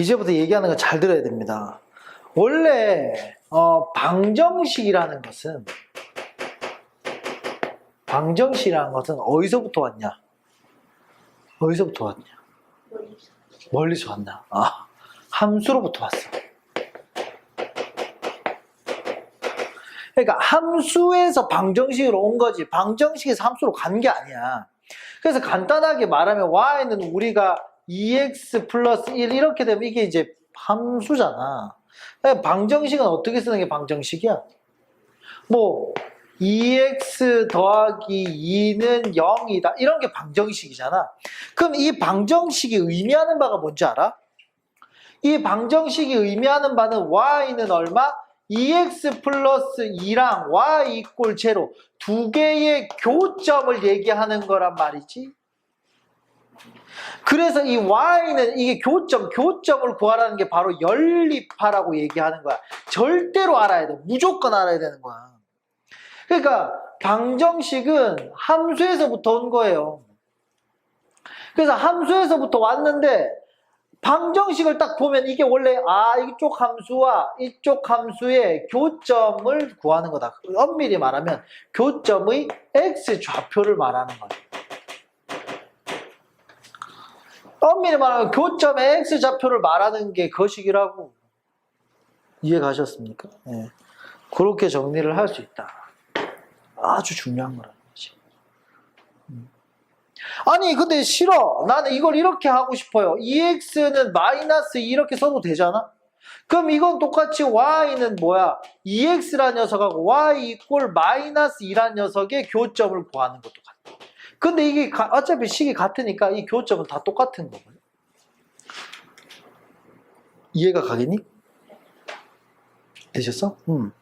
이제부터 얘기하는 거 잘 들어야 됩니다. 원래 어, 방정식이라는 것은 방정식이라는 것은 어디서부터 왔냐? 어디서부터 왔냐? 멀리서 왔나? 아, 함수로부터 왔어. 그러니까 함수에서 방정식으로 온 거지 방정식에서 함수로 간 게 아니야. 그래서 간단하게 말하면 y는 우리가 2x 플러스 1 이렇게 되면 이게 이제 함수잖아. 그러니까 방정식은 어떻게 쓰는 게 방정식이야? 뭐 2x 더하기 2는 0이다. 이런 게 방정식이잖아. 그럼 이 방정식이 의미하는 바가 뭔지 알아? 이 방정식이 의미하는 바는 y는 얼마? 2x 플러스 2랑 y 이꼴 제로 두 개의 교점을 얘기하는 거란 말이지. 그래서 이 y는 이게 교점, 교점을 구하라는 게 바로 연립하라고 얘기하는 거야. 절대로 알아야 돼. 무조건 알아야 되는 거야. 그러니까 방정식은 함수에서부터 온 거예요. 그래서 함수에서부터 왔는데 방정식을 딱 보면 이게 원래 아 이쪽 함수와 이쪽 함수의 교점을 구하는 거다. 엄밀히 말하면 교점의 x 좌표를 말하는 거예요. 엄밀히 말하면 교점의 x 좌표를 말하는 게 거식이라고 이해 가셨습니까? 예. 그렇게 정리를 할 수 있다. 아주 중요한 거라는 거지. 음. 아니 근데 싫어. 나는 이걸 이렇게 하고 싶어요. 2x는 마이너스 이렇게 써도 되잖아? 그럼 이건 똑같이 y는 뭐야? 2x란 녀석하고 y 이꼴 마이너스 2란 녀석의 교점을 구하는 것도 같아. 근데 이게 가- 어차피 식이 같으니까 이 교점은 다 똑같은 거거든. 이해가 가겠니? 되셨어? 음.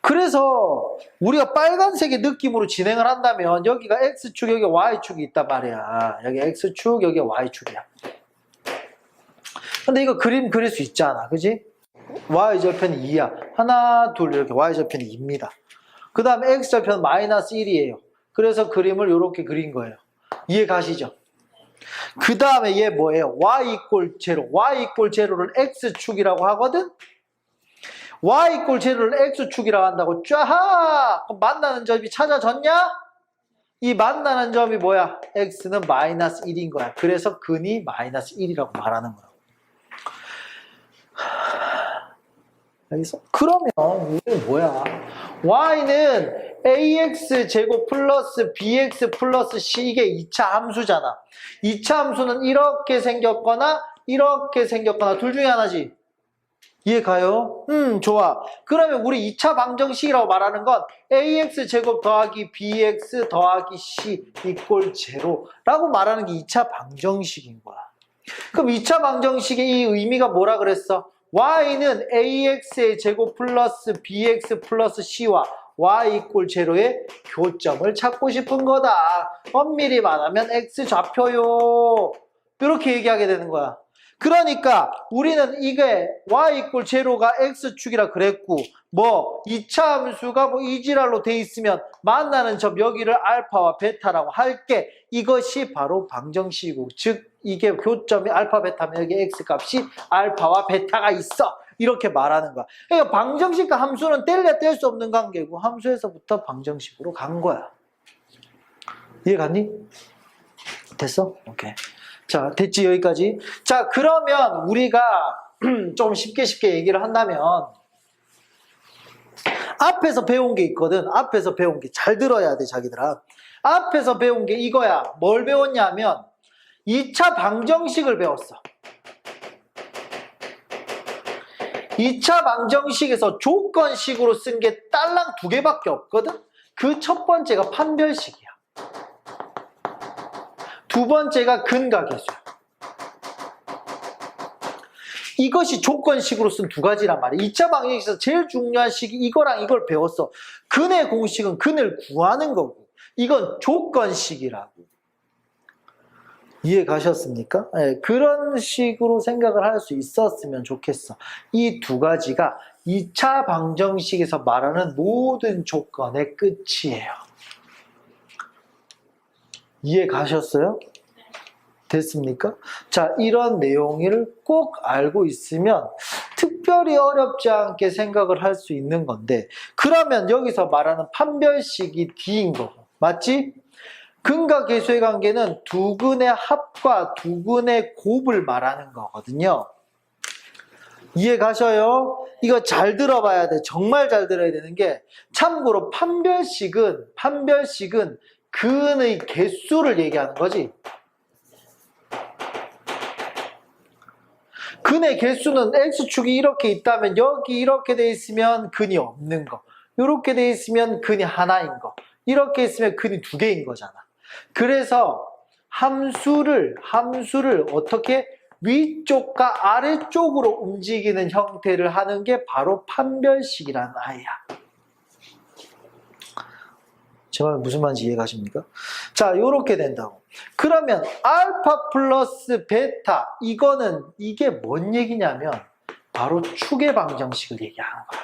그래서 우리가 빨간색의 느낌으로 진행을 한다면 여기가 x축, 여기 y축이 있단 말이야. 여기 x축, 여기 y축이야. 근데 이거 그림 그릴 수 있잖아. 그지? y절편이 2야. 하나, 둘 이렇게 y절편이 2입니다. 그 다음에 x절편은 마이너스 1이에요. 그래서 그림을 이렇게 그린 거예요. 이해 가시죠? 그 다음에 얘 뭐예요? y 이꼴 제로. y 이꼴 제로를 x축이라고 하거든? y 이꼴 제로를 x축이라고 한다고 쫙 만나는 점이 찾아졌냐? 이 만나는 점이 뭐야? x는 마이너스 1인 거야. 그래서 근이 마이너스 1이라고 말하는 거야. 알겠어? 그러면 우리는 뭐야? y는 ax 제곱 플러스 bx 플러스 c 이게 2차 함수잖아. 2차 함수는 이렇게 생겼거나 이렇게 생겼거나 둘 중에 하나지. 이해 가요? 음, 좋아. 그러면 우리 2차 방정식이라고 말하는 건 ax 제곱 더하기 bx 더하기 c 이꼴 제로라고 말하는 게 2차 방정식인 거야. 그럼 2차 방정식의 이 의미가 뭐라 그랬어? y는 ax의 제곱 플러스 bx 플러스 c와 y 이꼴 제로의 교점을 찾고 싶은 거다. 엄밀히 말하면 x 좌표요. 이렇게 얘기하게 되는 거야. 그러니까 우리는 이게 y 이꼴 제로가 x축이라 그랬고 뭐 2차 함수가 뭐 이지랄로 돼 있으면 만나는 점 여기를 알파와 베타라고 할 게 이것이 바로 방정식이고 즉 이게 교점이 알파 베타면 여기 x 값이 알파와 베타가 있어 이렇게 말하는 거야 그러니까 방정식과 함수는 뗄래 뗄 수 없는 관계고 함수에서부터 방정식으로 간 거야 이해 갔니? 됐어? 오케이 자, 됐지, 여기까지. 자, 그러면 우리가 좀 쉽게 쉽게 얘기를 한다면, 앞에서 배운 게 있거든. 앞에서 배운 게. 잘 들어야 돼, 자기들아. 앞에서 배운 게 이거야. 뭘 배웠냐면, 2차 방정식을 배웠어. 2차 방정식에서 조건식으로 쓴 게 딸랑 두 개밖에 없거든? 그 첫 번째가 판별식이야. 두 번째가 근각계수야. 이것이 조건식으로 쓴 두 가지란 말이야. 2차 방정식에서 제일 중요한 식이 이거랑 이걸 배웠어. 근의 공식은 근을 구하는 거고, 이건 조건식이라고. 이해 가셨습니까? 예, 그런 식으로 생각을 할 수 있었으면 좋겠어. 이 두 가지가 2차 방정식에서 말하는 모든 조건의 끝이에요. 이해 가셨어요? 됐습니까? 자, 이런 내용을 꼭 알고 있으면 특별히 어렵지 않게 생각을 할 수 있는 건데, 그러면 여기서 말하는 판별식이 D인 거고, 맞지? 근과 계수의 관계는 두 근의 합과 두 근의 곱을 말하는 거거든요. 이해 가셔요? 이거 잘 들어봐야 돼. 정말 잘 들어야 되는 게, 참고로 판별식은, 판별식은 근의 개수를 얘기하는 거지. 근의 개수는 x축이 이렇게 있다면 여기 이렇게 돼 있으면 근이 없는 거. 이렇게 돼 있으면 근이 하나인 거. 이렇게 있으면 근이 두 개인 거잖아. 그래서 함수를 함수를 어떻게 위쪽과 아래쪽으로 움직이는 형태를 하는 게 바로 판별식이라는 아이야. 제 말 무슨 말인지 이해가십니까? 자, 요렇게 된다고. 그러면 알파 플러스 베타 이거는 이게 뭔 얘기냐면 바로 축의 방정식을 얘기하는 거야.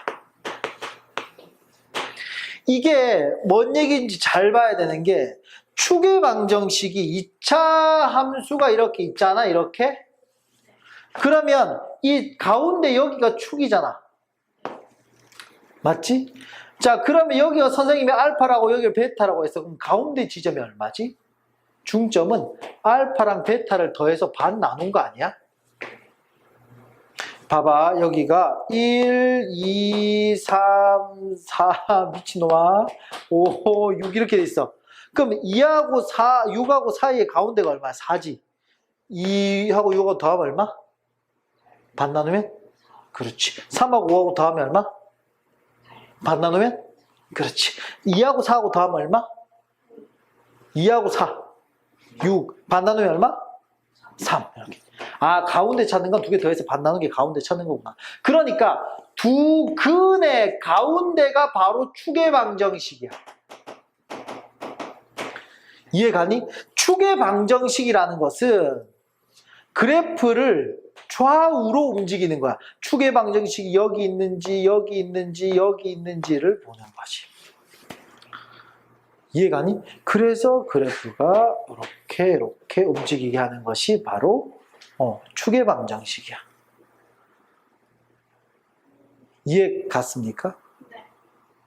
이게 뭔 얘기인지 잘 봐야 되는 게 축의 방정식이 2차 함수가 이렇게 있잖아, 이렇게. 그러면 이 가운데 여기가 축이잖아. 맞지? 자, 그러면 여기가 선생님이 알파라고 여기를 베타라고 했어. 그럼 가운데 지점이 얼마지? 중점은 알파랑 베타를 더해서 반 나눈 거 아니야? 봐봐, 여기가 1, 2, 3, 4, 미친놈아. 5, 6 이렇게 돼 있어. 그럼 2하고 4, 6하고 사이에 가운데가 얼마야? 4지. 2하고 6하고 더하면 얼마? 반 나누면? 그렇지. 3하고 5하고 더하면 얼마? 반 나누면? 그렇지. 2하고 4하고 더하면 얼마? 2하고 4. 6. 반 나누면 얼마? 3. 이렇게. 아, 가운데 찾는 건 두 개 더해서 반 나눈 게 가운데 찾는 거구나. 그러니까 두 근의 가운데가 바로 축의 방정식이야. 이해가니? 축의 방정식이라는 것은 그래프를 좌우로 움직이는 거야. 축의 방정식이 여기 있는지, 여기 있는지, 여기 있는지를 보는 거지. 이해가니? 그래서 그래프가 이렇게, 이렇게 움직이게 하는 것이 바로 어, 축의 방정식이야. 이해 갔습니까?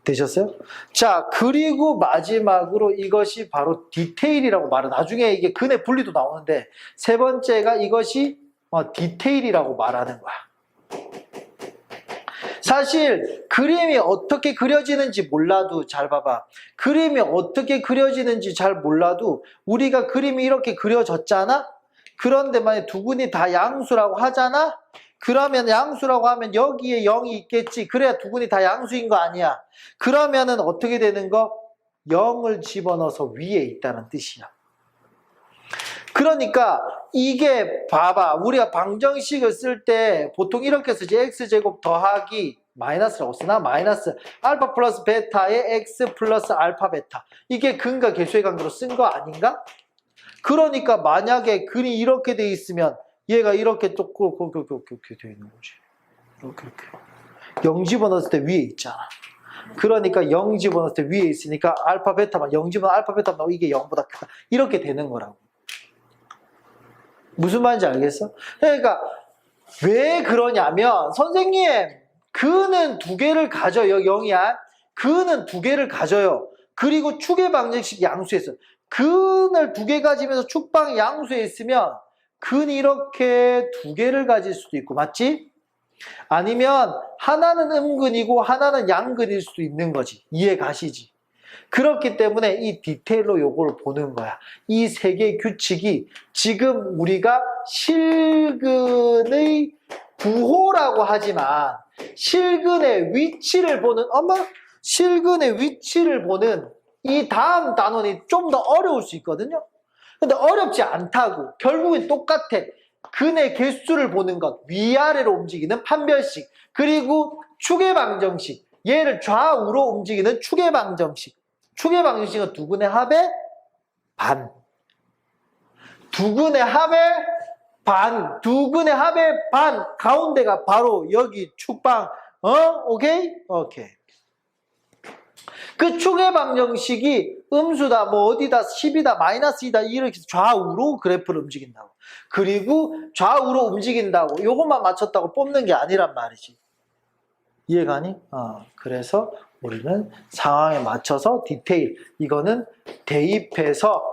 되셨어요? 자, 그리고 마지막으로 이것이 바로 디테일이라고 말해. 나중에 이게 근의 분리도 나오는데, 세 번째가 이것이 어, 디테일이라고 말하는 거야. 사실 그림이 어떻게 그려지는지 몰라도 잘 봐봐. 그림이 어떻게 그려지는지 잘 몰라도 우리가 그림이 이렇게 그려졌잖아? 그런데 만약 두 군이 다 양수라고 하잖아? 그러면 양수라고 하면 여기에 0이 있겠지. 그래야 두 군이 다 양수인 거 아니야. 그러면은 어떻게 되는 거? 0을 집어넣어서 위에 있다는 뜻이야. 그러니까 이게 봐봐. 우리가 방정식을 쓸 때 보통 이렇게 쓰지. x제곱 더하기 마이너스라고 쓰나? 마이너스 알파 플러스 베타의 x 플러스 알파 베타. 이게 근과 계수의 관계로 쓴 거 아닌가? 그러니까 만약에 근이 이렇게 돼 있으면 얘가 이렇게 또 이렇게 이렇게 이렇게 돼 있는 거지. 이렇게 이렇게. 0 집어넣었을 때 위에 있잖아. 그러니까 0 집어넣었을 때 위에 있으니까 알파 베타만 0 집어넣어 알파 베타만 이게 0보다 크다. 이렇게 되는 거라고. 무슨 말인지 알겠어? 그러니까 왜 그러냐면 선생님 근은 두 개를 가져요. 0이야. 근은 두 개를 가져요. 그리고 축의 방정식 양수에서 근을 두개 가지면서 축방 양수에 있으면 근이 이렇게 두 개를 가질 수도 있고 맞지? 아니면 하나는 음근이고 하나는 양근일 수도 있는 거지. 이해 가시지? 그렇기 때문에 이 디테일로 요걸 보는 거야. 이 세 개의 규칙이 지금 우리가 실근의 부호라고 하지만 실근의 위치를 보는 엄마 실근의 위치를 보는 이 다음 단원이 좀 더 어려울 수 있거든요. 근데 어렵지 않다고 결국엔 똑같아. 근의 개수를 보는 것 위아래로 움직이는 판별식 그리고 축의 방정식 얘를 좌우로 움직이는 축의 방정식 축의 방정식은 두 근의 합의 반. 두 근의 합의 반. 두 근의 합의 반. 가운데가 바로 여기 축방. 어? 오케이? 오케이. 끝축의 방정식이 음수다, 뭐 어디다, 10이다, 마이너스 2다, 이렇게 좌우로 그래프를 움직인다고. 그리고 좌우로 움직인다고. 요것만 맞췄다고 뽑는 게 아니란 말이지. 이해가니? 어, 그래서 우리는 상황에 맞춰서 디테일. 이거는 대입해서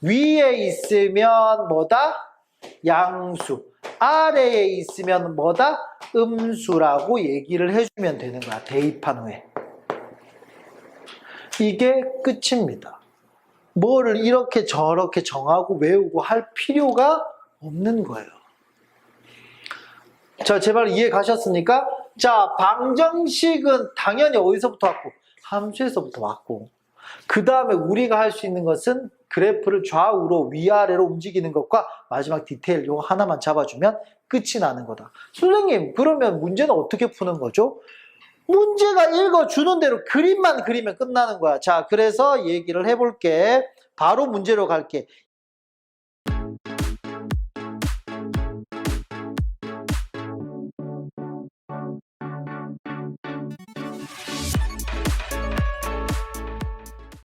위에 있으면 뭐다? 양수. 아래에 있으면 뭐다? 음수라고 얘기를 해주면 되는 거야. 대입한 후에. 이게 끝입니다. 뭐를 이렇게 저렇게 정하고 외우고 할 필요가 없는 거예요. 자, 제발 이해 가셨습니까? 자, 방정식은 당연히 어디서부터 왔고? 함수에서부터 왔고. 그 다음에 우리가 할 수 있는 것은 그래프를 좌우로 위아래로 움직이는 것과 마지막 디테일 요거 하나만 잡아주면 끝이 나는 거다. 선생님, 그러면 문제는 어떻게 푸는 거죠? 문제가 읽어주는 대로 그림만 그리면 끝나는 거야. 자, 그래서 얘기를 해볼게. 바로 문제로 갈게.